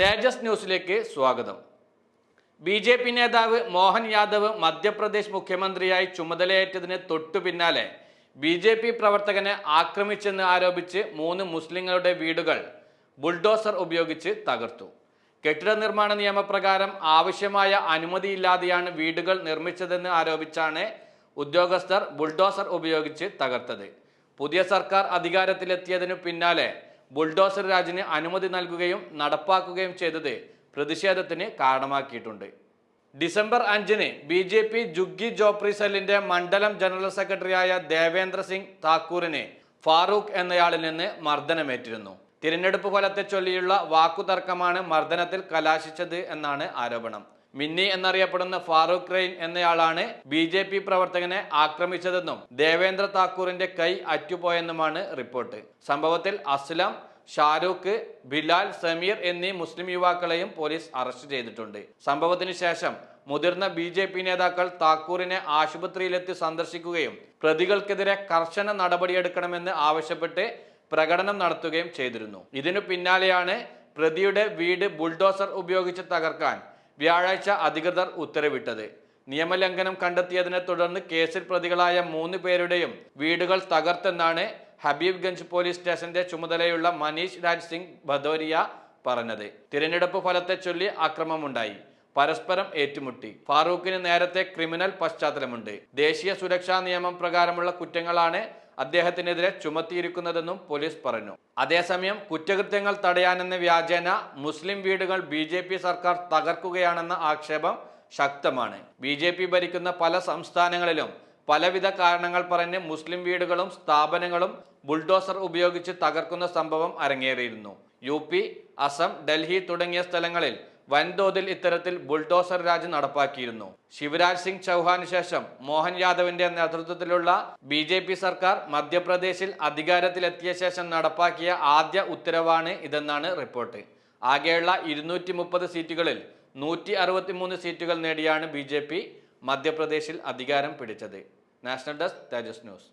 തേജസ് ന്യൂസിലേക്ക് സ്വാഗതം. B J P നേതാവ് മോഹൻ യാദവ് മധ്യപ്രദേശ് മുഖ്യമന്ത്രിയായി ചുമതലയേറ്റതിന് തൊട്ടു പിന്നാലെ ബി ജെ പി പ്രവർത്തകനെ ആക്രമിച്ചെന്ന് ആരോപിച്ച് മൂന്ന് മുസ്ലിങ്ങളുടെ വീടുകൾ ബുൾഡോസർ ഉപയോഗിച്ച് തകർത്തു. കെട്ടിട നിർമ്മാണ നിയമപ്രകാരം ആവശ്യമായ അനുമതിയില്ലാതെയാണ് വീടുകൾ നിർമ്മിച്ചതെന്ന് ആരോപിച്ചാണ് ഉദ്യോഗസ്ഥർ ബുൾഡോസർ ഉപയോഗിച്ച് തകർത്തത്. പുതിയ സർക്കാർ അധികാരത്തിലെത്തിയതിനു പിന്നാലെ ബുൾഡോസർ രാജിന് അനുമതി നൽകുകയും നടപ്പാക്കുകയും ചെയ്തത് പ്രതിഷേധത്തിന് കാരണമാക്കിയിട്ടുണ്ട്. ഡിസംബർ അഞ്ചിന് B J P Jhuggi Jhopri സെല്ലിന്റെ മണ്ഡലം ജനറൽ സെക്രട്ടറിയായ ദേവേന്ദ്ര സിംഗ് താക്കൂറിന് ഫാറൂഖ് എന്നയാളിൽ നിന്ന് മർദ്ദനമേറ്റിരുന്നു. തിരഞ്ഞെടുപ്പ് ഫലത്തെ ചൊല്ലിയുള്ള വാക്കുതർക്കമാണ് മർദ്ദനത്തിൽ കലാശിച്ചത് എന്നാണ് ആരോപണം. മിന്നി എന്നറിയപ്പെടുന്ന ഫാറൂഖ് റെയിൻ എന്നയാളാണ് ബി ജെ പി പ്രവർത്തകനെ ആക്രമിച്ചതെന്നും ദേവേന്ദ്ര താക്കൂറിന്റെ കൈ അറ്റുപോയെന്നുമാണ് റിപ്പോർട്ട്. സംഭവത്തിൽ അസ്ലം ഷാരൂഖ് ബിലാൽ സമീർ എന്നീ മുസ്ലിം യുവാക്കളെയും പോലീസ് അറസ്റ്റ് ചെയ്തിട്ടുണ്ട്. സംഭവത്തിന് ശേഷം മുതിർന്ന ബി ജെ പി നേതാക്കൾ താക്കൂറിനെ ആശുപത്രിയിലെത്തി സന്ദർശിക്കുകയും പ്രതികൾക്കെതിരെ കർശന നടപടിയെടുക്കണമെന്ന് ആവശ്യപ്പെട്ട് പ്രകടനം നടത്തുകയും ചെയ്തിരുന്നു. ഇതിനു പിന്നാലെയാണ് പ്രതിയുടെ വീട് ബുൾഡോസർ ഉപയോഗിച്ച് തകർക്കാൻ വ്യാഴാഴ്ച അധികൃതർ ഉത്തരവിട്ടത്. നിയമലംഘനം കണ്ടെത്തിയതിനെ തുടർന്ന് കേസിൽ പ്രതികളായ മൂന്ന് പേരുടെയും വീടുകൾ തകർത്തെന്നാണ് ഹബീബ്ഗഞ്ച് പോലീസ് സ്റ്റേഷന്റെ ചുമതലയുള്ള മനീഷ് രാജ് സിംഗ് ഭദോരിയ പറഞ്ഞത്. തിരഞ്ഞെടുപ്പ് ഫലത്തെ ചൊല്ലി അക്രമമുണ്ടായി. പരസ്പരം ഏറ്റുമുട്ടി. ഫാറൂഖിന് നേരത്തെ ക്രിമിനൽ പശ്ചാത്തലമുണ്ട്. ദേശീയ സുരക്ഷാ നിയമം പ്രകാരമുള്ള കുറ്റങ്ങളാണ് അദ്ദേഹത്തിനെതിരെ ചുമത്തിയിരിക്കുന്നതെന്നും പോലീസ് പറഞ്ഞു. അതേസമയം കുറ്റകൃത്യങ്ങൾ തടയാനെന്ന വ്യാജേന മുസ്ലിം വീടുകൾ ബി സർക്കാർ തകർക്കുകയാണെന്ന ആക്ഷേപം ശക്തമാണ്. ബി ജെ പി ഭരിക്കുന്ന പല സംസ്ഥാനങ്ങളിലും പലവിധ കാരണങ്ങൾ പറഞ്ഞ് മുസ്ലിം വീടുകളും സ്ഥാപനങ്ങളും ബുൾഡോസർ ഉപയോഗിച്ച് തകർക്കുന്ന സംഭവം അരങ്ങേറിയിരുന്നു. യു അസം ഡൽഹി തുടങ്ങിയ സ്ഥലങ്ങളിൽ വൻതോതിൽ ഇത്തരത്തിൽ ബുൾഡോസർ രാജ് നടപ്പാക്കിയിരുന്നു. ശിവരാജ് സിംഗ് ചൗഹാന് ശേഷം മോഹൻ യാദവിന്റെ നേതൃത്വത്തിലുള്ള ബി ജെ പി സർക്കാർ മധ്യപ്രദേശിൽ അധികാരത്തിലെത്തിയ ശേഷം നടപ്പാക്കിയ ആദ്യ ഉത്തരവാണ് ഇതെന്നാണ് റിപ്പോർട്ട്. ആകെയുള്ള ഇരുന്നൂറ്റി മുപ്പത് സീറ്റുകളിൽ നൂറ്റി അറുപത്തി മൂന്ന് സീറ്റുകൾ നേടിയാണ് ബി ജെ പി മധ്യപ്രദേശിൽ അധികാരം പിടിച്ചത്. National desk Tejas news.